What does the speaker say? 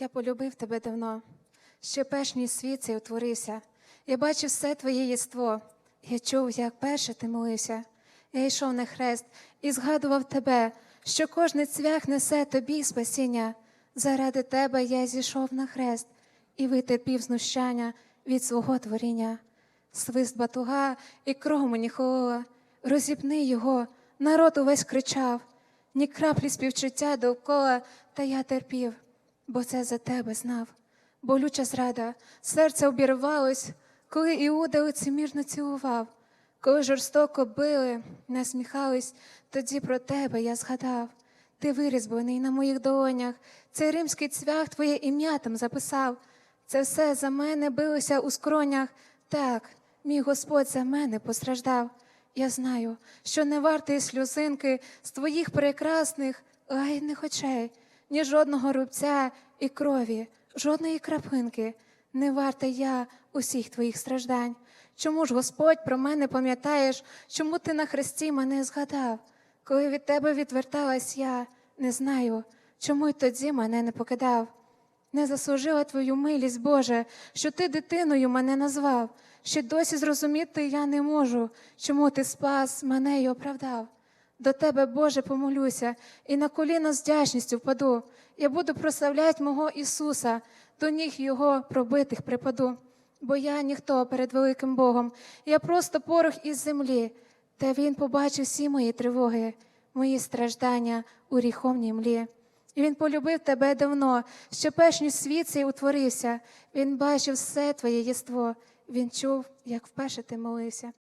Я полюбив тебе давно, ще перш ніж світ цей утворився. Я бачив все твоє єство. Я чув, як перше ти молився. Я йшов на хрест і згадував тебе, що кожний цвях несе тобі спасіння. Заради тебе я зійшов на хрест і витерпів знущання від свого творіння. Свист батуга і кров мені холола, розіпни його, народ увесь кричав, ні краплі співчуття довкола, та я терпів, бо це за тебе знав. Болюча зрада, серце обірвалось, коли Іуда лицемірно цілував, коли жорстоко били, насміхались, тоді про тебе я згадав. Ти вирізблений на моїх долонях, цей римський цвях твоє ім'я там записав. Це все за мене билося у скронях. Так, мій Господь за мене постраждав. Я знаю, що не вартий сльозинки з твоїх прекрасних лагідних очей, ні жодного рубця і крові, жодної краплинки. Не варта я усіх твоїх страждань. Чому ж Господь про мене пам'ятаєш, чому ти на хресті мене згадав? Коли від тебе відверталась я, не знаю, чому й тоді мене не покидав. Не заслужила твою милість, Боже, що ти дитиною мене назвав, що досі зрозуміти я не можу, чому ти спас мене й оправдав. До тебе, Боже, помолюся, і на коліна з вдячністю впаду. Я буду прославлять мого Ісуса, до ніг Його пробитих припаду. Бо я ніхто перед великим Богом, я просто порох із землі, та Він побачив всі мої тривоги, мої страждання у гріховній млі. І він полюбив тебе давно, що перш ніж світ цей утворився. Він бачив все твоє єство. Він чув, як вперше ти молився.